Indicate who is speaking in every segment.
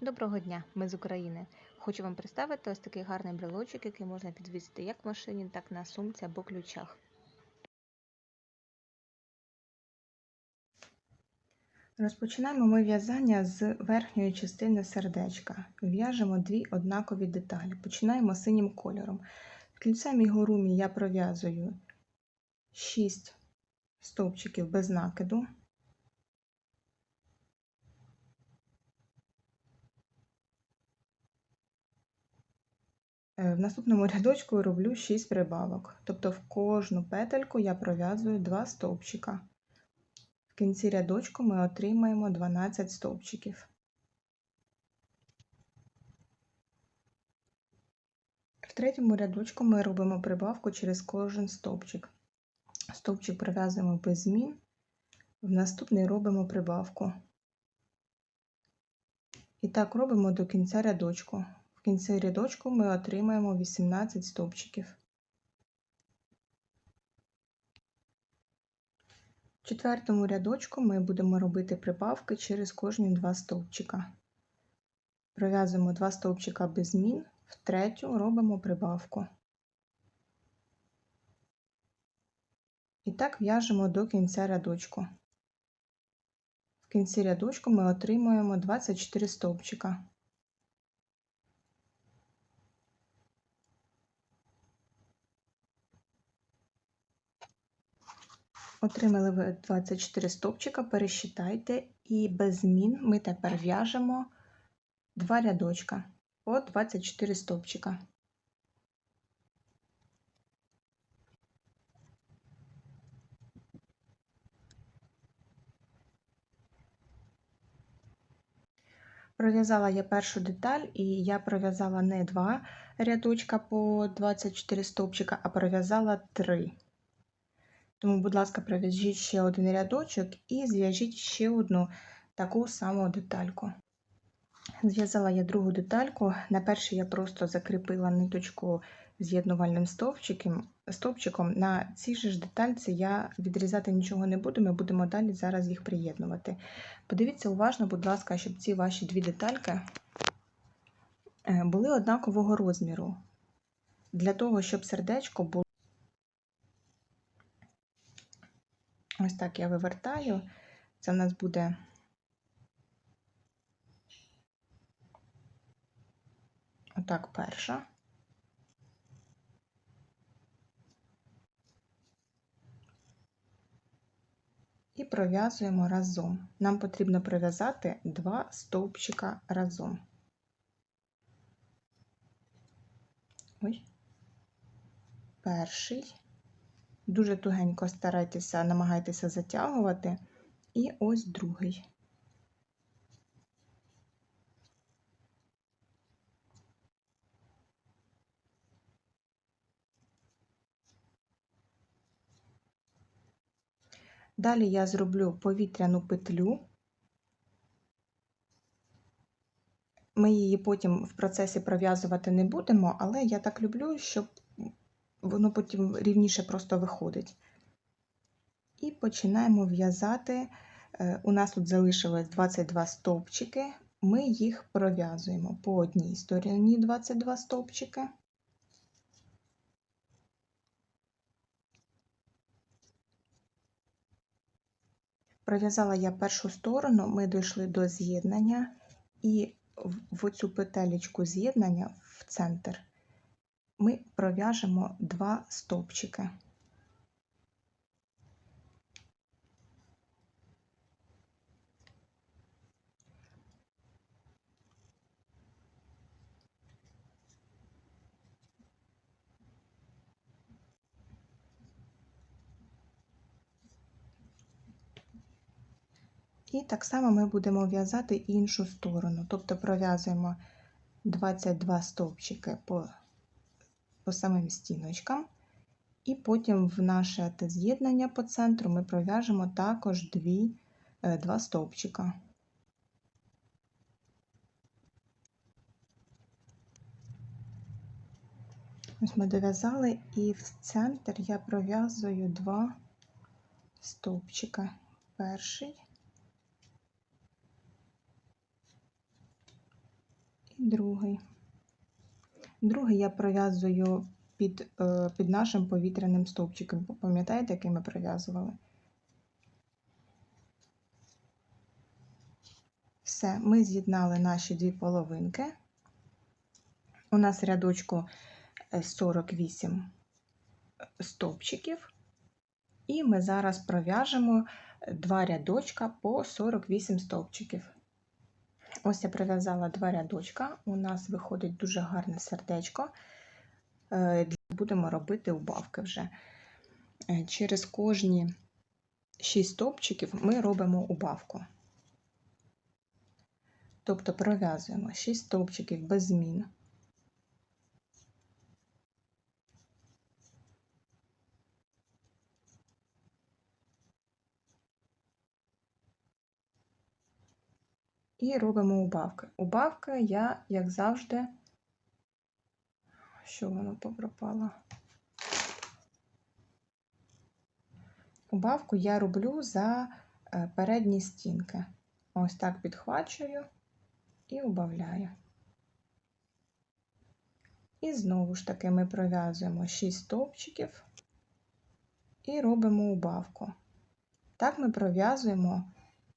Speaker 1: Доброго дня, ми з України. Хочу вам представити ось такий гарний брелочок, який можна підвісити як в машині, так на сумці або ключах. Розпочинаємо ми в'язання з верхньої частини сердечка. В'яжемо дві однакові деталі. Починаємо синім кольором. В кільце мігурумі я пров'язую 6 стовпчиків без накиду. В наступному рядочку роблю 6 прибавок, тобто в кожну петельку я пров'язую 2 стовпчика. В кінці рядочку ми отримаємо 12 стовпчиків. В третьому рядочку ми робимо прибавку через кожен стовпчик. Стовпчик пров'язуємо без змін, в наступний робимо прибавку. І так робимо до кінця рядочку. Кінці рядочку ми отримаємо 18 стовпчиків. В четвертому рядочку ми будемо робити прибавки через кожні два стовпчика. Пров'язуємо два стовпчика без змін, в третю робимо прибавку. І так в'яжемо до кінця рядочку. В кінці рядочку ми отримуємо 24 стовпчика. Отримали ви 24 стовпчика, пересчитайте, і без змін ми тепер в'яжемо два рядочка по 24 стовпчика. Пров'язала я першу деталь, і я пров'язала не два рядочка по 24 стовпчика, а пров'язала три. Тому, будь ласка, пров'яжіть ще один рядочок і зв'яжіть ще одну таку саму детальку. Зв'язала я другу детальку. На першій я просто закріпила ниточку з'єднувальним стовпчиком. На цій ж детальці я відрізати нічого не буду, ми будемо далі зараз їх приєднувати. Подивіться уважно, будь ласка, щоб ці ваші дві детальки е, були однакового розміру. Для того, щоб сердечко було. Ось так я вивертаю. Це в нас буде отак перша. І пров'язуємо разом. Нам потрібно пров'язати два стовпчика разом. Ой. Перший. Дуже тугенько старайтеся, намагайтеся затягувати. І ось другий. Далі я зроблю повітряну петлю. Ми її потім в процесі пров'язувати не будемо, але я так люблю, щоб воно потім рівніше просто виходить. І починаємо в'язати. Е, у нас тут залишилось 22 стовпчики, ми їх пров'язуємо по одній стороні 22 стовпчики. Пров'язала я першу сторону, ми дійшли до з'єднання, і в оцю петелечку з'єднання в центр ми пров'яжемо два стовпчики. І так само ми будемо в'язати іншу сторону, тобто пров'язуємо 22 стовпчики по по самим стіночкам, і потім в наше з'єднання по центру ми пров'яжемо також дві, е, два стовпчика. Ось ми дов'язали, і в центр я пров'язую два стовпчика. Перший і другий. Другий я пров'язую під, е, під нашим повітряним стовпчиком. Пам'ятаєте, який ми пров'язували? Все, ми з'єднали наші дві половинки. У нас рядочку е, 48 стовпчиків. І ми зараз пров'яжемо два рядочка по 48 стовпчиків. Ось я прив'язала два рядочка. У нас виходить дуже гарне сердечко. Е, Будемо робити убавки вже. Е, Через кожні 6 стовпчиків ми робимо убавку. Тобто пров'язуємо 6 стовпчиків без змін. І робимо убавки. Убавки я, як завжди, що воно попропало? Убавку я роблю за е, передні стінки. Ось так підхвачую і убавляю. І знову ж таки ми пров'язуємо 6 стовпчиків і робимо убавку. Так ми пров'язуємо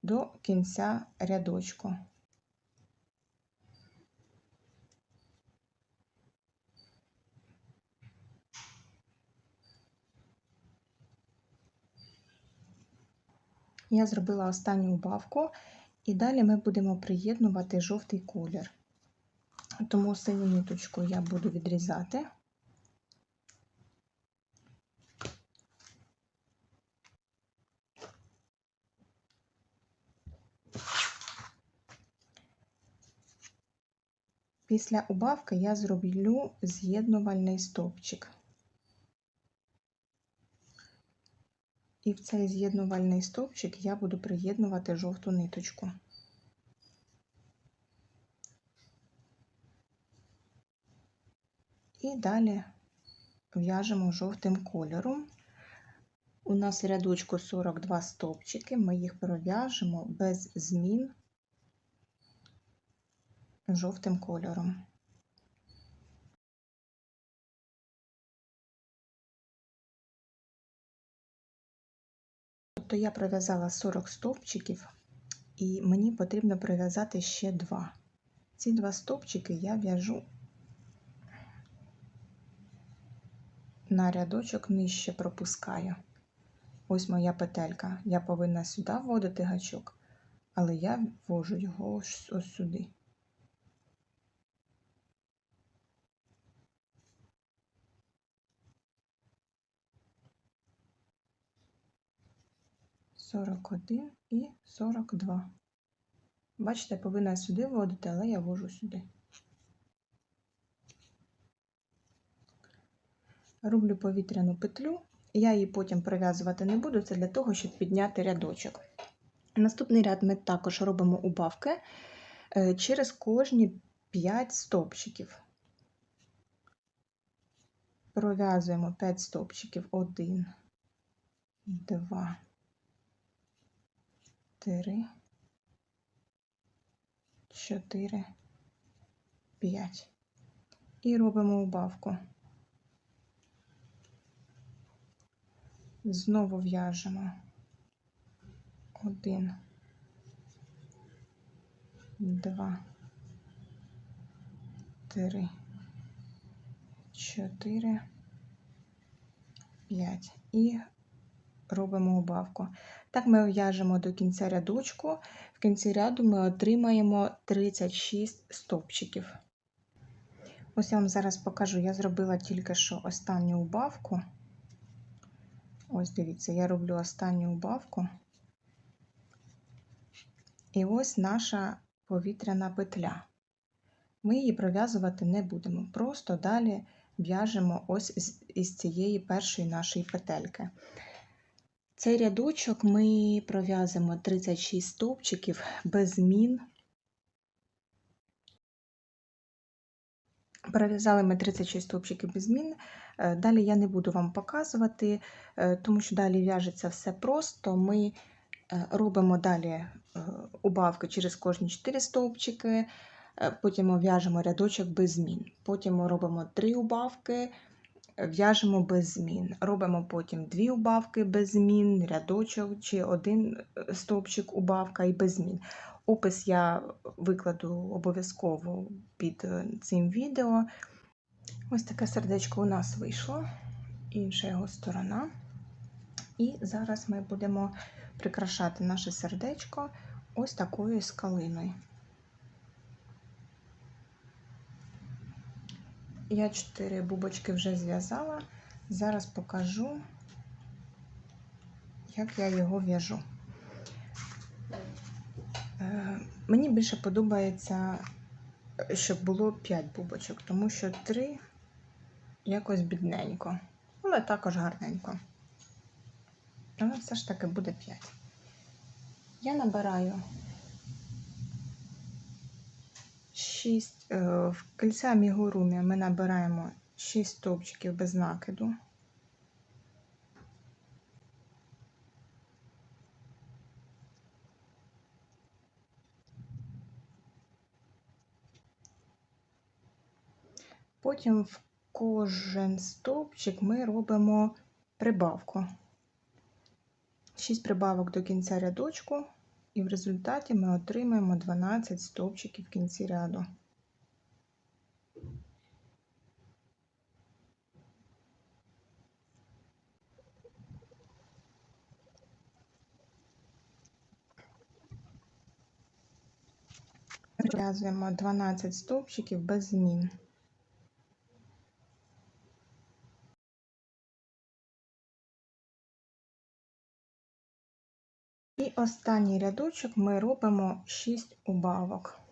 Speaker 1: до кінця рядочку. Я зробила останню убавку, і далі ми будемо приєднувати жовтий колір. Тому синю ниточку я буду відрізати. Після убавки я зроблю з'єднувальний стовпчик. І в цей з'єднувальний стовпчик я буду приєднувати жовту ниточку. І далі в'яжемо жовтим кольором. У нас рядочку 42 стовпчики, ми їх пров'яжемо без змін жовтим кольором. Тобто я пров'язала 40 стовпчиків, і мені потрібно пров'язати ще два. Ці два стовпчики я в'яжу на рядочок нижче пропускаю. Ось моя петелька. Я повинна сюди вводити гачок, але я ввожу його ось, сюди. Сорок один і сорок два. Бачите, я повинна сюди вводити, але я ввожу сюди. Роблю повітряну петлю. Я її потім пров'язувати не буду, це для того, щоб підняти рядочок. Наступний ряд ми також робимо убавки е, через кожні 5 стовпчиків. Пров'язуємо 5 стовпчиків. 1, 2, 3, 4, 5. І робимо убавку. Знову в'яжемо один, два, три, чотири, п'ять. І робимо убавку. Так ми в'яжемо до кінця рядочку. В кінці ряду ми отримаємо 36 стовпчиків. Ось я вам зараз покажу. Я зробила тільки що останню убавку. Ось дивіться, я роблю останню убавку. І ось наша повітряна петля. Ми її пров'язувати не будемо. Просто далі в'яжемо ось із цієї першої нашої петельки. Цей рядочок ми пров'язуємо 36 стовпчиків без змін. Пров'язали ми 36 стовпчиків без змін. Е, Далі я не буду вам показувати, е, тому що далі в'яжеться все просто. Ми е, робимо далі убавки через кожні 4 стовпчики, Потім в'яжемо рядочок без змін. Потім робимо три убавки, в'яжемо без змін. Робимо потім дві убавки без змін, рядочок чи один е, стовпчик убавка і без змін. Опис я викладу обов'язково під е, цим відео. Ось таке сердечко у нас вийшло, інша його сторона. І зараз ми будемо прикрашати наше сердечко ось такою скалиною. Я чотири бубочки вже зв'язала. Зараз покажу, як я його в'яжу. Е, Мені більше подобається, щоб було 5 бубочок, тому що 3 якось бідненько, але також гарненько. Але все ж таки буде 5. Я набираю 6 в кільця мігурумі ми набираємо 6 стовпчиків без накиду. Потім в кожен стовпчик ми робимо прибавку. 6 прибавок до кінця рядочку, і в результаті ми отримаємо 12 стовпчиків в кінці ряду. Зв'язуємо 12 стовпчиків без змін. І останній рядочок ми робимо 6 убавок.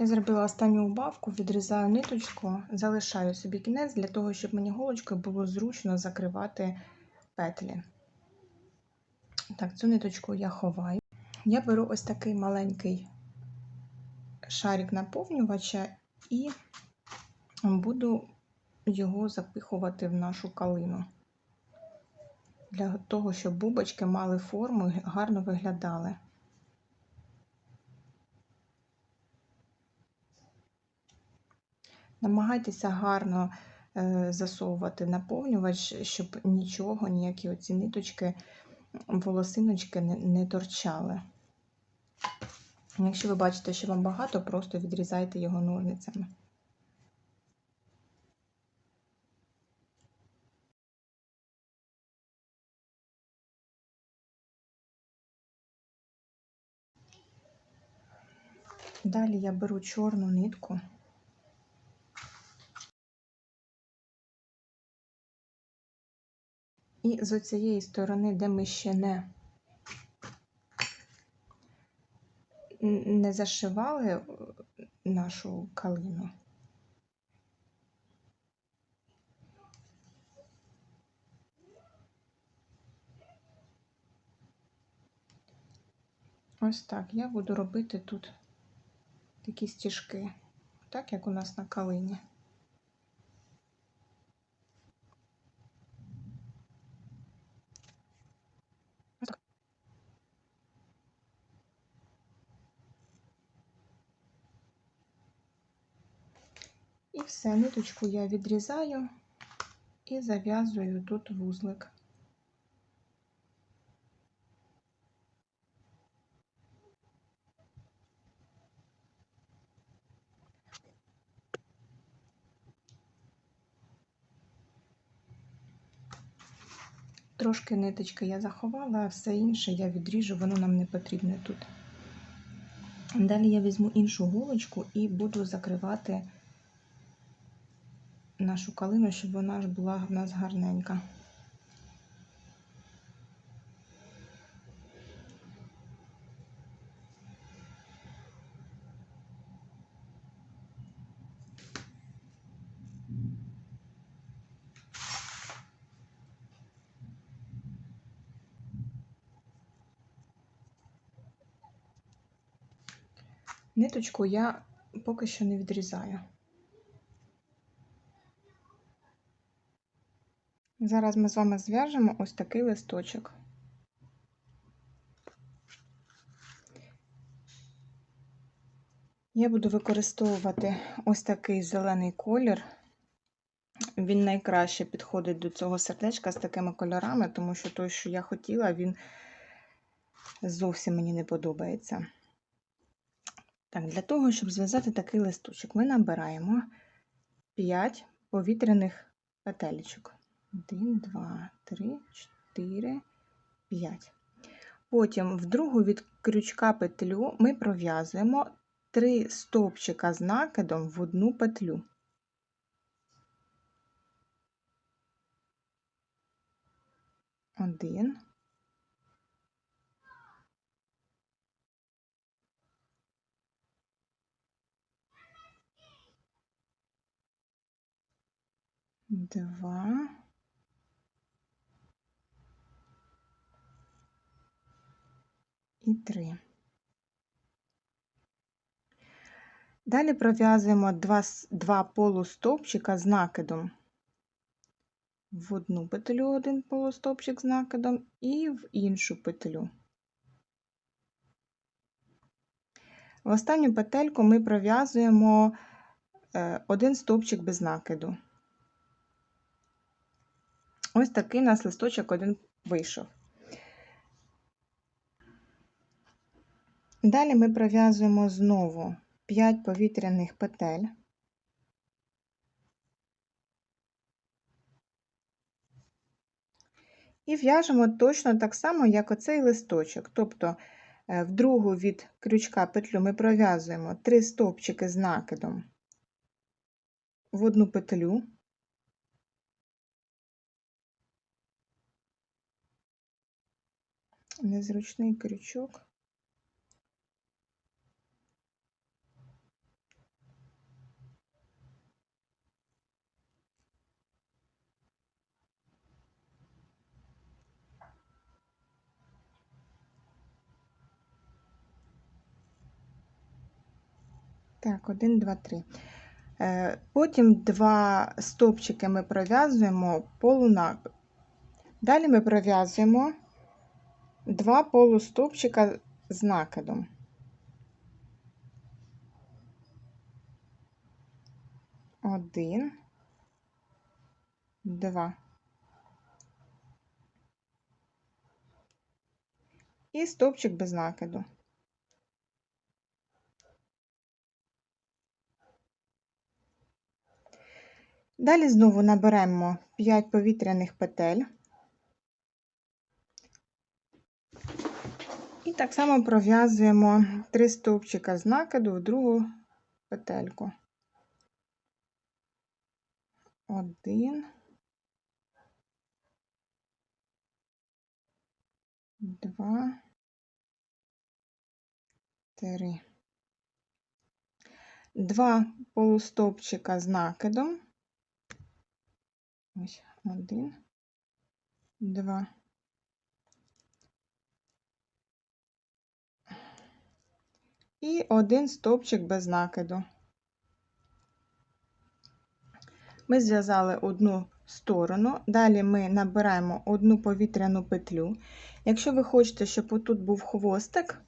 Speaker 1: Я зробила останню убавку, відрізаю ниточку, залишаю собі кінець для того, щоб мені голочкою було зручно закривати петлі. Так, цю ниточку я ховаю. Я беру ось такий маленький шарик наповнювача і буду його запихувати в нашу калину. Для того, щоб бубочки мали форму і гарно виглядали. Намагайтеся гарно е, засовувати наповнювач, щоб нічого, ніякі оці ниточки, волосиночки не, торчали. Якщо ви бачите, що вам багато, просто відрізайте його ножницями. Далі я беру чорну нитку. І з цієї сторони, де ми ще не, не зашивали нашу калину, ось так я буду робити тут такі стіжки, так як у нас на калині. І все, ниточку я відрізаю і зав'язую тут вузлик. Трошки ниточки я заховала, а все інше я відріжу, воно нам не потрібне тут. Далі я візьму іншу голочку і буду закривати нашу калину, щоб вона ж була в нас гарненька. Ниточку я поки що не відрізаю. Зараз ми з вами зв'яжемо ось такий листочок. Я буду використовувати ось такий зелений колір. Він найкраще підходить до цього сердечка з такими кольорами, тому що той, що я хотіла, він зовсім мені не подобається. Так, для того, щоб зв'язати такий листочок, ми набираємо 5 повітряних петелечок. 1, 2, 3, 4, 5. Потім в другу від крючка петлю ми пров'язуємо 3 стовпчика з накидом в одну петлю. Один. Два. І три. Далі пров'язуємо два, два полустовпчика з накидом в одну петлю один полустовпчик з накидом і в іншу петлю. В останню петельку ми пров'язуємо е, один стовпчик без накиду. Ось такий у нас листочок один вийшов. Далі ми пров'язуємо знову 5 повітряних петель. І в'яжемо точно так само, як оцей листочок. Тобто е, в другу від крючка петлю ми пров'язуємо 3 стовпчики з накидом в одну петлю. Незручний крючок. Так, один, два, три. Е, потім два стовпчики ми пров'язуємо полунак. Далі ми пров'язуємо два полустовпчика з накидом. Один, два. І стовпчик без накиду. Далі знову наберемо 5 повітряних петель і так само пров'язуємо 3 стовпчика з накиду в другу петельку. Один, два, три. Два полустовпчика з накидом. Ось один, два. І один стовпчик без накиду. Ми зв'язали одну сторону, далі ми набираємо одну повітряну петлю. Якщо ви хочете, щоб отут був хвостик,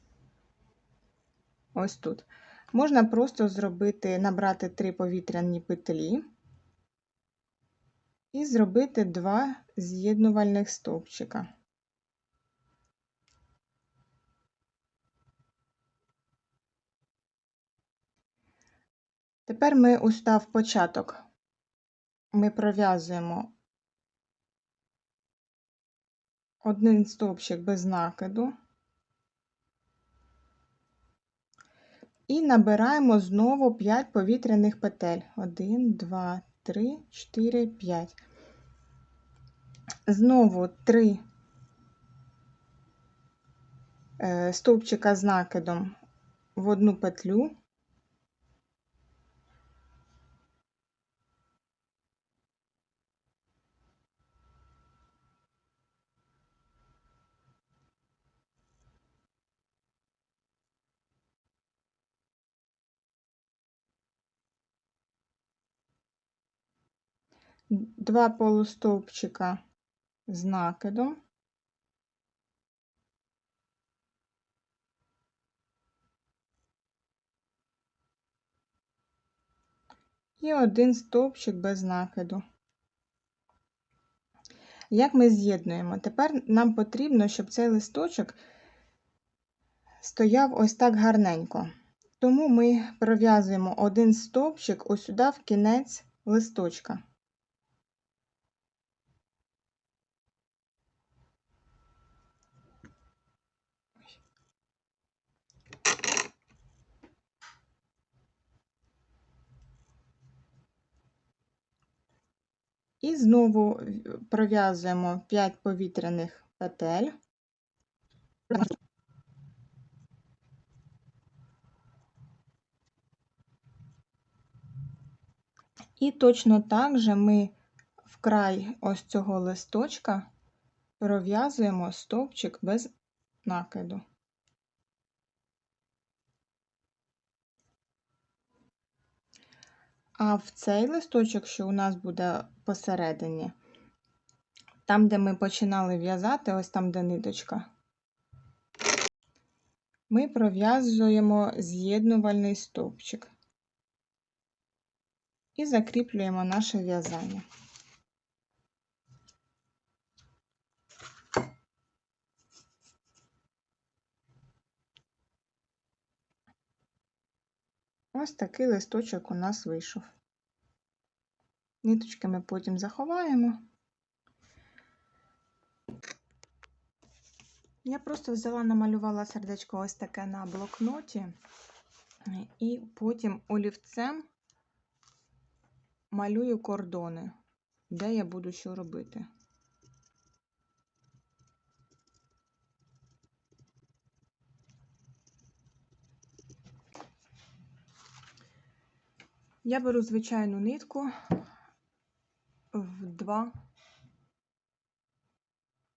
Speaker 1: ось тут, можна просто зробити, набрати три повітряні петлі і зробити два з'єднувальних стовпчика. Тепер ми устав початок, ми пров'язуємо один стовпчик без накиду і набираємо знову 5 повітряних петель. 1, 2, 3, 4, 5. Знову 3 е, стовпчика з накидом в одну петлю. Два полустовпчика з накидом. І один стовпчик без накиду. Як ми з'єднуємо? Тепер нам потрібно, щоб цей листочок стояв ось так гарненько. Тому ми пров'язуємо один стовпчик ось сюди в кінець листочка. І знову в- пров'язуємо 5 повітряних петель. І точно так же ми в край ось цього листочка пров'язуємо стовпчик без накиду. А в цей листочок, що у нас буде посередині, там, де ми починали в'язати, ось там, де ниточка, ми пров'язуємо з'єднувальний стовпчик і закріплюємо наше в'язання. Ось такий листочок у нас вийшов. Ниточки ми потім заховаємо. Я просто взяла, намалювала сердечко ось таке на блокноті, і потім олівцем малюю кордони, де я буду що робити. Я беру звичайну нитку в два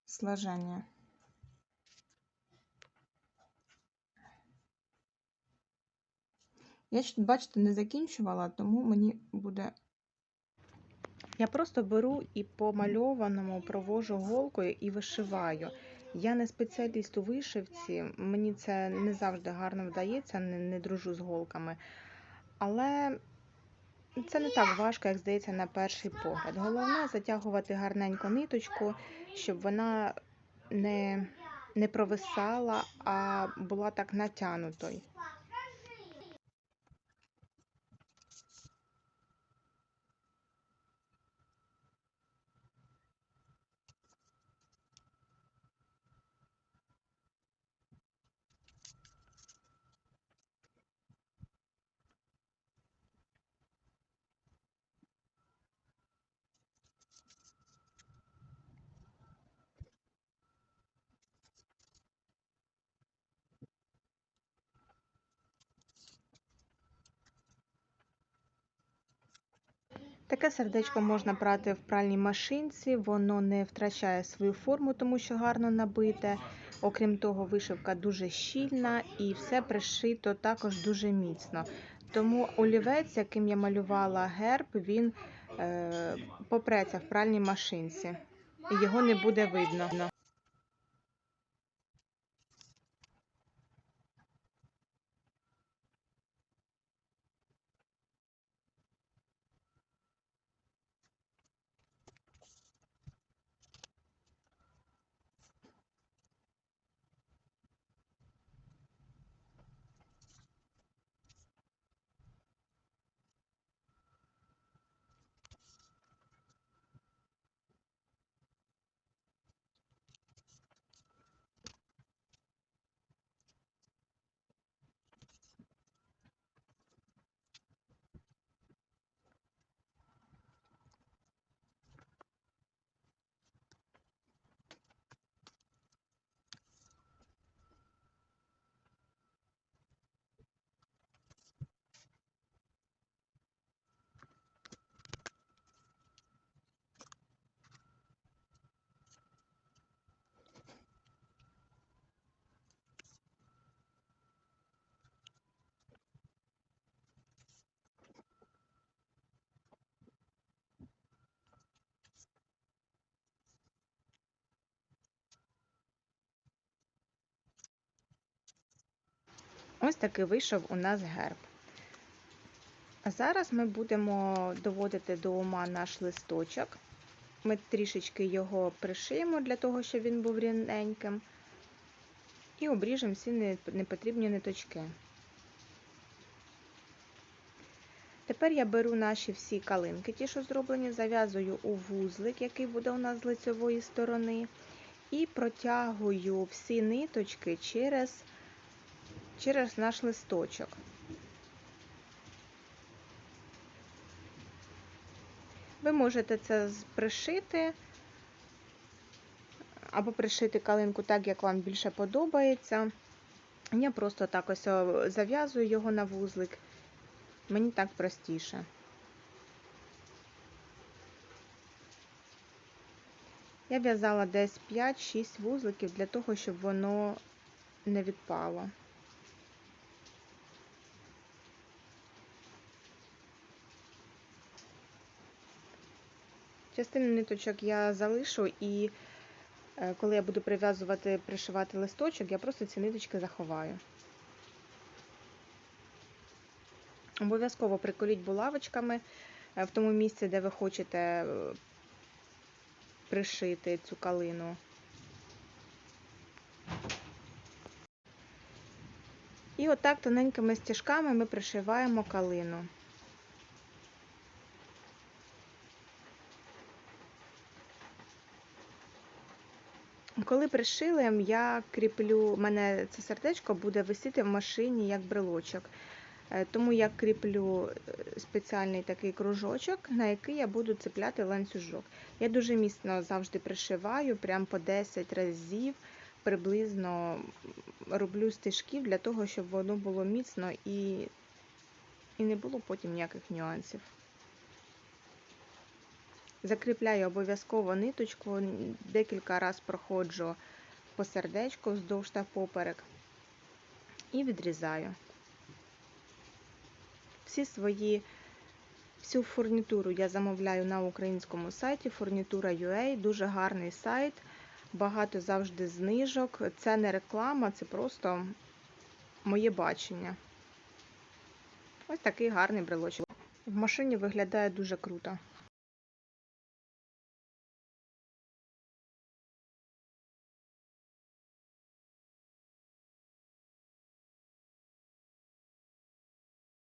Speaker 1: сложення. Я, бачите, не закінчувала, тому мені буде. Я просто беру і по мальованому провожу голкою і вишиваю. Я не спеціаліст у вишивці, мені це не завжди гарно вдається, не, не дружу з голками. Але це не так важко, як здається, на перший погляд. Головне затягувати гарненько ниточку, щоб вона не, не провисала, а була так натянутою. Таке сердечко можна прати в пральній машинці, воно не втрачає свою форму, тому що гарно набите. Окрім того, вишивка дуже щільна і все пришито також дуже міцно. Тому олівець, яким я малювала герб, він е, попреться в пральній машинці. Його не буде видно. Ось такий вийшов у нас герб. А зараз ми будемо доводити до ума наш листочок. Ми трішечки його пришиємо для того, щоб він був рівненьким. І обріжемо всі непотрібні ниточки. Тепер я беру наші всі калинки, ті, що зроблені, зав'язую у вузлик, який буде у нас з лицевої сторони, і протягую всі ниточки через, через наш листочок. Ви можете це пришити або пришити калинку так, як вам більше подобається. Я просто так ось зав'язую його на вузлик. Мені так простіше. Я в'язала десь 5-6 вузликів для того, щоб воно не відпало. Частину ниточок я залишу і е, коли я буду прив'язувати, пришивати листочок, я просто ці ниточки заховаю. Обов'язково приколіть булавочками е, в тому місці, де ви хочете е, пришити цю калину. І отак тоненькими стіжками ми пришиваємо калину. Коли пришили, я кріплю, у мене це сердечко буде висіти в машині як брелочок. Е, Тому я кріплю е, спеціальний такий кружочок, на який я буду цепляти ланцюжок. Я дуже міцно завжди пришиваю, прям по 10 разів приблизно роблю стежків для того, щоб воно було міцно і, і не було потім ніяких нюансів. Закріпляю обов'язково ниточку, декілька разів проходжу по сердечку вздовж та поперек і відрізаю. Всі свої, всю фурнітуру я замовляю на українському сайті Furnitura.ua, дуже гарний сайт, багато завжди знижок. Це не реклама, це просто моє бачення. Ось такий гарний брелочок. В машині виглядає дуже круто.